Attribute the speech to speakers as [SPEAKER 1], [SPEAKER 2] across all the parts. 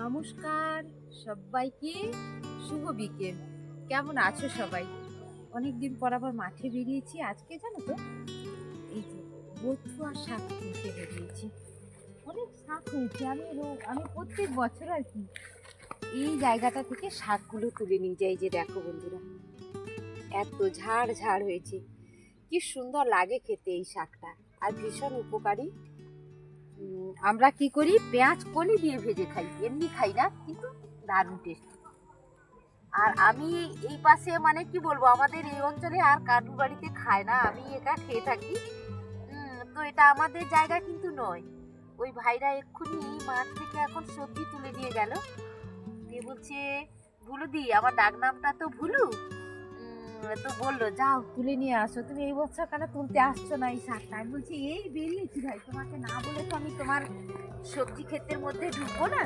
[SPEAKER 1] নমস্কার সবাইকে, শুভ বিকেল। কেমন আছো সবাই? অনেক দিন পর আবার মাঠে বেরিয়েছি। আজকে জানো তো, এই যে বথু আর শাক তুলতে বেরিয়েছি। অনেক শাক হয়েছে। আমি আমি প্রত্যেক বছর আর কি এই জায়গাটা থেকে শাকগুলো তুলে নিয়ে যাই যে দেখো বন্ধুরা। এত ঝাড় ঝাড় হয়েছে। কি সুন্দর লাগে খেতে এই শাকটা। আর ভীষণ উপকারী। আমরা কি করি? পেঁয়াজ কলি দিয়ে ভেজে খাই। এমনি খাই না, কিন্তু দারুণ টেস্ট আর আমি এই পাশে মানে কি বলব, আমাদের এই অঞ্চলে আর কারুর বাড়িতে খায় না, আমি এটা খেয়ে থাকি। তো এটা আমাদের জায়গা কিন্তু নয়। ওই ভাইরা এক্ষুনি মাঠ থেকে এখন সবজি তুলে দিয়ে গেল। দিয়ে বলছে ভুলু দি আমার ডাক নামটা তো ভুলু? উম, তো বলল যাও তুলে নিয়ে আসো। তুমি এই বছর কেন তুলতে আসছো না এই শাকটা? আমি বলছি এই বেরিয়েছি ভাই তোমাকে না বলে তো আমি তোমার সবজি ক্ষেতের মধ্যে ঢুকবো না?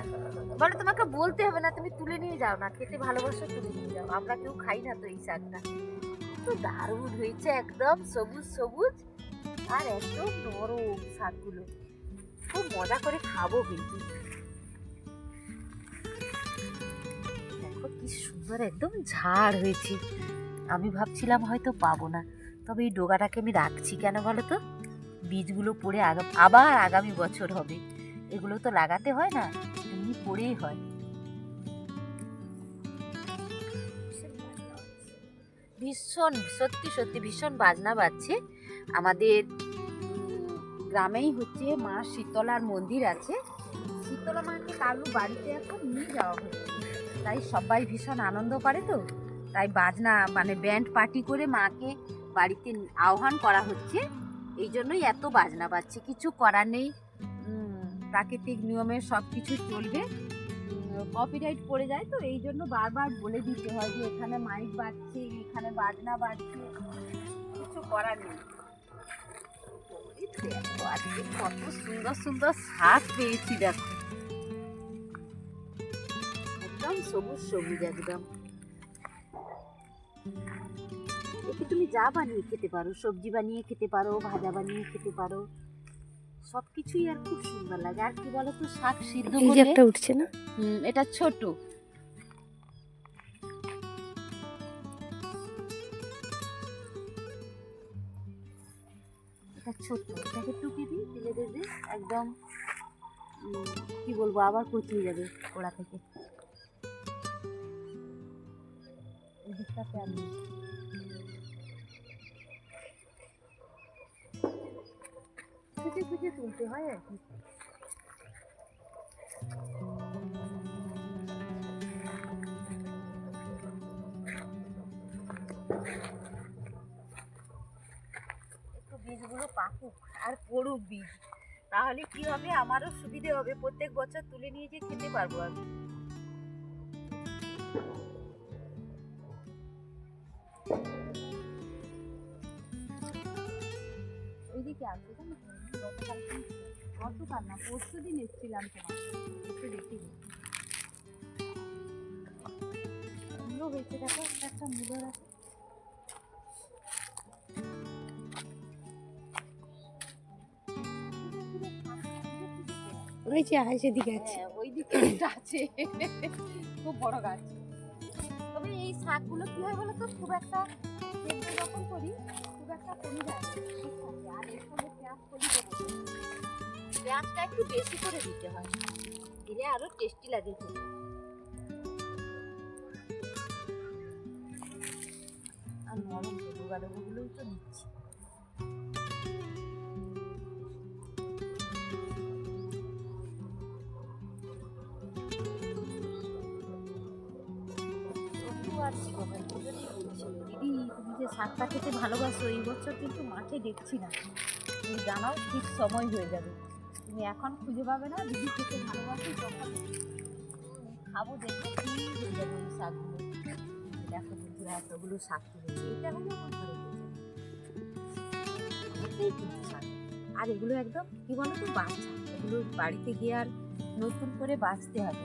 [SPEAKER 1] বলে তোমাকে বলতে হবে না তুমি তুলে নিয়ে যাও না খেতে ভালোবাসো তুলে নিয়ে যাও। আমরা কেউ খাই না তো এই শাকটা। তো দারুণ হয়েছে একদম সবুজ সবুজ আর একদম নরম শাকগুলো। খুব মজা করে খাব কিন্তু। দেখো কি সুন্দর একদম ঝাড় হয়েছে। আমি ভাবছিলাম হয়তো পাবো না। তবে এই ডোগাটাকে আমি রাখছি কেন বলো তো? বীজগুলো পড়ে আবার আগামী বছর হবে। এগুলো তো লাগাতে হয় না, এমনি পড়েই হয়। ভীষণ, সত্যি সত্যি ভীষণ বাজনা বাজছে। আমাদের গ্রামেই হচ্ছে মা শীতলার মন্দির আছে। শীতলা মাকে কারুর বাড়িতে এখন নিয়ে যাওয়া হচ্ছে তাই সবাই ভীষণ আনন্দ করে তো। তাই বাজনা মানে ব্যান্ড পার্টি করে মাকে বাড়িতে আহ্বান করা হচ্ছে। এই জন্যই এত বাজনা বাজছে, কিছু করার নেই। প্রাকৃতিক নিয়মে সব কিছু চলবে কপিরাইট পড়ে যায় তো, এই জন্য বারবার বলে দিতে হয় যে এখানে মাইক বাজছে, এখানে বাজনা বাজছে, কিছু করার নেই। আজকে কত সুন্দর সুন্দর শাক পেয়েছি দেখো। একদম সবুজ সবুজ একদম। একে তুমি যা বানিয়ে খেতে পারো সবজি বানিয়ে খেতে পারো ভাজা বানিয়ে খেতে পারো সব কিছুই আর খুব সুন্দর লাগে। আর কি বলো তো শাক সিদ্ধ করলে
[SPEAKER 2] একটা উঠছে না?
[SPEAKER 1] হুম, এটা ছোট। এটা ছোট। এটাকে টুকে দিই তুলে দেবে একদম কি বলব আবার কচিয়ে যাবে ওড়া থেকে। এদিকটাতে আমি খুঁজে খুঁজে তুলতে হয় আর কি। বীজগুলো পাকুক আর পড়ুক বীজ। তাহলে কি হবে? আমারও সুবিধে হবে। প্রত্যেক বছর তুলে নিয়ে যে খেতে পারব আমি। আছে জানো গতকাল গতকাল না পরশু দিন এসেছিলাম তোমার একটু দেখি। মূলো হয়েছে দেখো একটা একটা মূলো আছে
[SPEAKER 2] ওই যে আছে।
[SPEAKER 1] হ্যাঁ ওই দিকে আছে। খুব বড় গাছ। তবে এই শাকগুলো কি হয় বলো তো? খুব একটা যখন করি। পেঁয়াজটা একটু বেশি করে দিতে হয়। দিলে আরও টেস্টি লাগে আর নরম ডুবা ডুবোগুলোই তো নিচ্ছি আর কি শাকটা খেতে ভালোবাসো, এই বছর কিন্তু মাঠে দেখছি না। তুমি জানাও ঠিক সময় হয়ে যাবে। তুমি এখন খুঁজে পাবে না দিদি খেতে ভালোবাসি তখন খাব দেখবে কি হয়ে যাবে এই শাকগুলো। দেখো এতগুলো শাক তুলেছে, এটা হলো আমার ঘরে আর এগুলো একদম, কি বলো তো বাচ্চা। এগুলো বাড়িতে গিয়ে আর নতুন করে বাঁচতে হবে।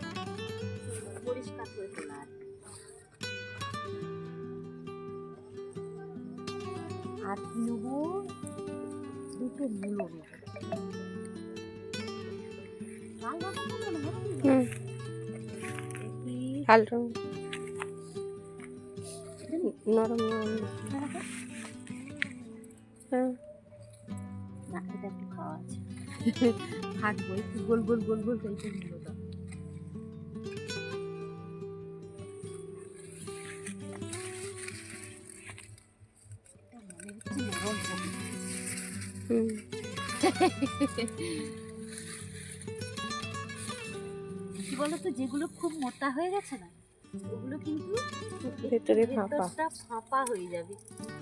[SPEAKER 2] রং নরম হ্যাঁ।
[SPEAKER 1] থাকব একটু গোল গোল গোল গোল।
[SPEAKER 2] হুম।
[SPEAKER 1] বলতো যেগুলো খুব মোটা হয়ে গেছে না ওগুলো কিন্তু
[SPEAKER 2] ভেতরে ফাঁপা।
[SPEAKER 1] ফাঁপা হয়ে যাবে।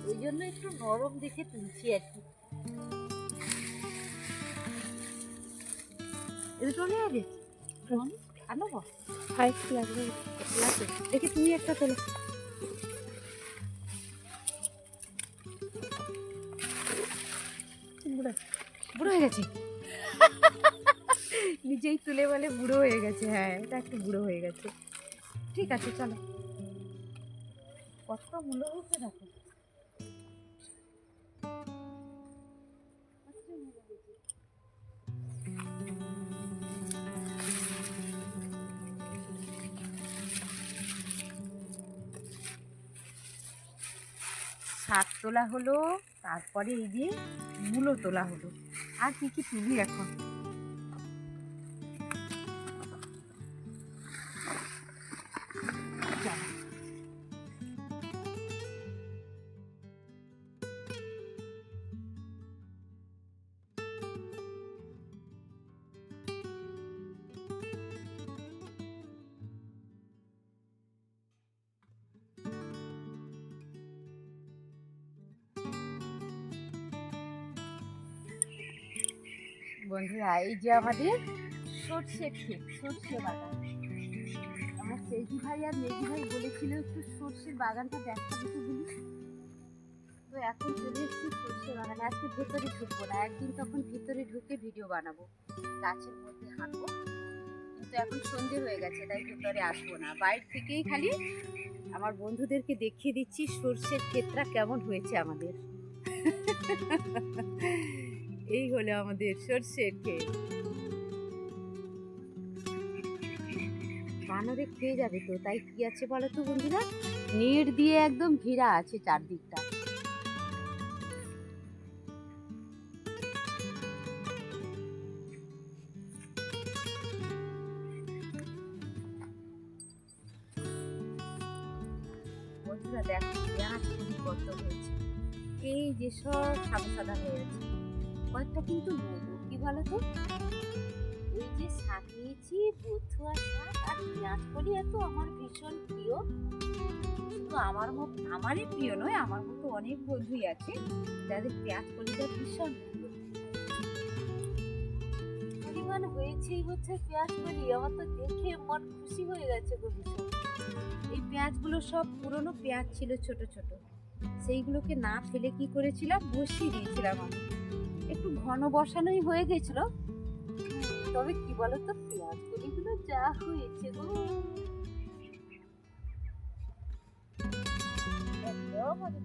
[SPEAKER 1] ওই জন্য একটু নরম দেখে তুলছি আর কি। তো নিয়ে আনব
[SPEAKER 2] হাইট লাগবে?
[SPEAKER 1] লাগবে। দেখি তুমি একটা তোলো। বুড়ো। বুড়ো হয়ে গেছে। নিজেই তুলে বলে বুড়ো হয়ে গেছে হ্যাঁ এটা একটু বুড়ো হয়ে গেছে। ঠিক আছে, চলো। কতটা মূল্য হয়েছে দেখো। শাক তোলা হলো, তারপরে এই যে মূলো তোলা হলো। আর কি কি তুলি এখন? বন্ধুরা, এই যে আমাদের সর্ষে ক্ষেত, সর্ষে বাগান। আমার সেজি ভাই আর মেজি ভাই বলেছিল একটু সর্ষের বাগানটা দেখা দিতে বলি তো এখন চলে এসেছি সর্ষে বাগানে। আজকে ভেতরে ঢুকবো না, একদিন তখন ভিতরে ঢুকে ভিডিও বানাবো। গাছের মধ্যে হাঁটবো। কিন্তু এখন সন্ধে হয়ে গেছে, তাই ভেতরে আসব না। বাইরে থেকেই খালি আমার বন্ধুদেরকে দেখিয়ে দিচ্ছি সর্ষের ক্ষেতটা কেমন হয়েছে আমাদের। এই হলো আমাদের সর্ষের ক্ষেত বানরে খেয়ে যাবে তো, তাই কি আছে বলো তো বন্ধুরা? নেট দিয়ে একদম ঘেরা আছে চারদিকটা। দেখো কত হয়েছে এই যে সব সাদা সাদা হয়ে আছে। কয়েকটা কিন্তু নেব কি বলো তো এই যে শাক নিয়েছি বথুয়া শাক আর পেঁয়াজ কলি এত আমার ভীষণ প্রিয়। শুধু আমার মতো, আমারই প্রিয় নয়, আমার মতো অনেক বন্ধুই আছে যাদের পেঁয়াজ কলিটা ভীষণ পরিমাণ হয়েছেই হচ্ছে পেঁয়াজ কলি, আমার তো দেখে মন খুশি হয়ে গেছে গো ভীষণ। এই পেঁয়াজগুলো সব পুরনো পেঁয়াজ ছিল ছোট ছোট। সেইগুলোকে না ফেলে কি করেছিলাম? বসিয়ে দিয়েছিলাম আমি। ঘন বসানোই হয়ে গেছিল। তবে কি বলতো পেঁয়াজ কলিগুলো যা হয়েছে গো। একদম আমি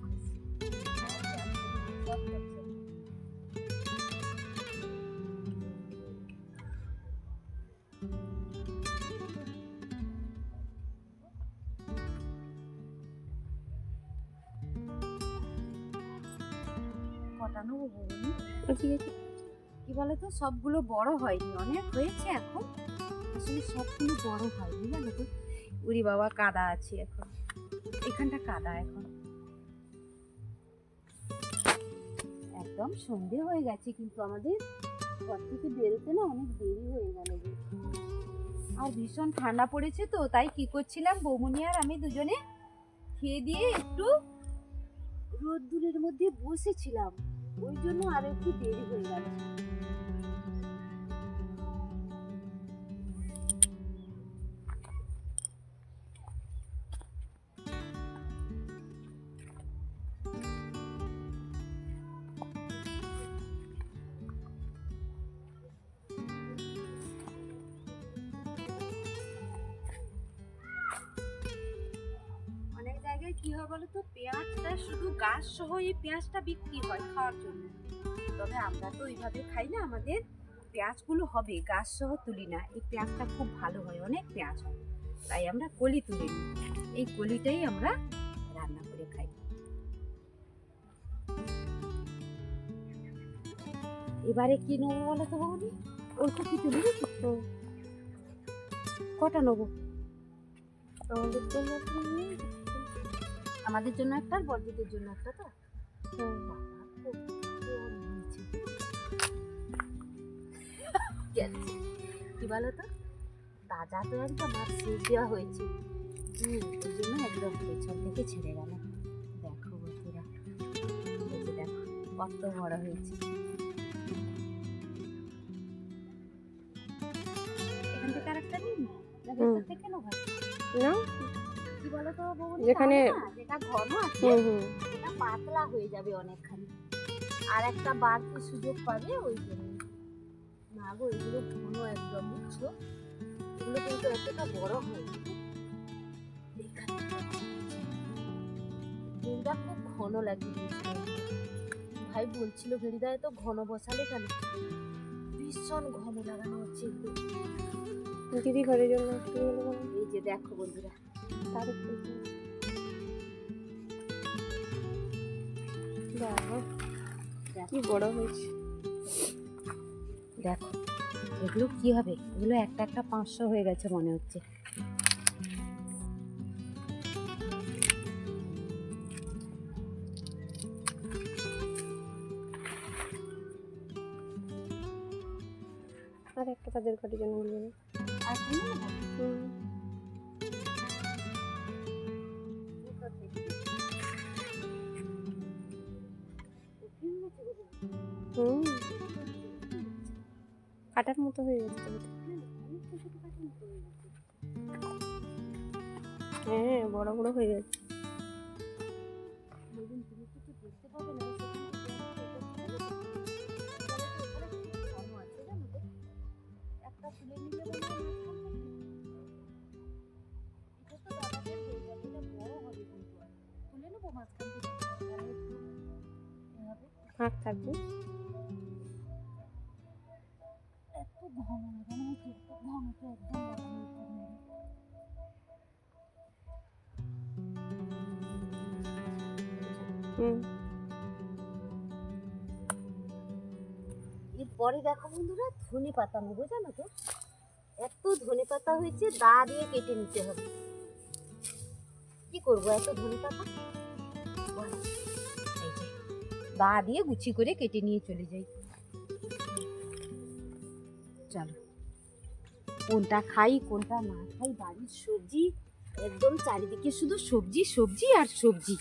[SPEAKER 2] ঠিক আছে
[SPEAKER 1] কি বলতো? সবগুলো বড় হয়নি, অনেক হয়েছে এখন। আসলে সবগুলো বড় হয়নি, জানো তো? উরি বাবা কাদা আছে এখন। এখানটা কাদা এখন। একদম সন্ধে হয়ে গেছে, কিন্তু আমাদের ঘর থেকে বেরোতে না অনেক দেরি হয়ে গেল আর ভীষণ ঠান্ডা পড়েছে তো, তাই কি করছিলাম? বৌমনি আর আমি দুজনে খেয়ে দিয়ে একটু রোদ্দুরের মধ্যে বসেছিলাম। ওই জন্য আর একটু দেরি হয়ে গেল কি বলতো, পেঁয়াজটা শুধু গাছ সহ এই পেঁয়াজটা বিক্রি হয় খাওয়ার জন্য। তবে আমরা তো এইভাবে খাই না, আমাদের পেঁয়াজগুলো হবে, গাছ সহ তুলি না। এই পেঁয়াজটা খুব ভালো হয়, অনেক পেঁয়াজ হয়। তাই আমরা কলি তুলি। এই কলিটাই আমরা রান্না করে খাই। এবারে কি নেব বলো তো বৌদি? ওলকপি তুলে নিচ্ছি
[SPEAKER 2] হুম।
[SPEAKER 1] কটা নেব?
[SPEAKER 2] আমাদের নিয়ে
[SPEAKER 1] আমাদের জন্য একটা আর বড়দিদের জন্য একটা তো। কি বলো তো তাজা তো একটা মাছ সেচ দেওয়া হয়েছে। হুম ওই জন্য একদম পেছন থেকে ছেড়ে গেল। দেখো বন্ধুরা দেখো কত বড় হয়েছে। এখান থেকে আরেকটা নিন না থেকে নেব
[SPEAKER 2] না
[SPEAKER 1] কি বলো তো বৌদি,
[SPEAKER 2] যেখানে-
[SPEAKER 1] যেটা ঘন আছে
[SPEAKER 2] হুম
[SPEAKER 1] পাতলা হয়ে যাবে অনেকখানি। আর একটা বাড়তি সুযোগ পাবে ওই জন্য না গো এগুলো ঘন একদম বুঝছ? এগুলো কিন্তু এতটা বড় হয় ডিমটা খুব ঘন দিয়েছিল ভাই বলছিল ভেড়িদায় তো ঘন বসালে কেন? ভীষণ ঘন লাগানো হচ্ছে।
[SPEAKER 2] দিদি ঘরের জন্য?
[SPEAKER 1] এই যে দেখো বন্ধুরা
[SPEAKER 2] দিয়ে। কি বড় হয়েছে।
[SPEAKER 1] দেখো এগুলো কি হবে? এগুলো একটা একটা পাঁচশো হয়ে গেছে মনে হচ্ছে।
[SPEAKER 2] আর একটা তাদের ঘরের জন্য নিয়ে হুম। কাটার মতো হয়ে গেছে হ্যাঁ বড় বড় হয়ে গেছে। ফাঁক থাকবে।
[SPEAKER 1] এরপরে দেখো বন্ধুরা, ধনে পাতা নেব, জানো তো? এত ধনে পাতা হয়েছে, দা দিয়ে কেটে নিতে হবে। কি করব এত ধনে পাতা? দা দিয়ে গুছি করে কেটে নিয়ে চলে যাই। চলো, কোনটা খাই, কোনটা না খাই, বাড়ির সবজি, একদম চারিদিকে শুধু সবজি সবজি আর সবজি।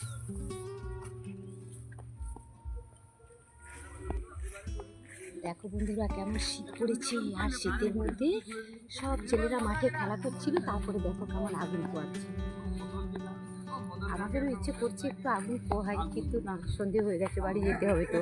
[SPEAKER 1] দেখো বন্ধুরা কেমন শীত পড়েছে, আর শীতের মধ্যে সব ছেলেরা মাঠে খেলা করছিল, তারপরে দেখো কেমন আগুন পোয়াচ্ছে আমাদেরও ইচ্ছে করছে একটু আগুন পোহাই, কিন্তু না, সন্ধে হয়ে গেছে, বাড়ি যেতে হবে তো।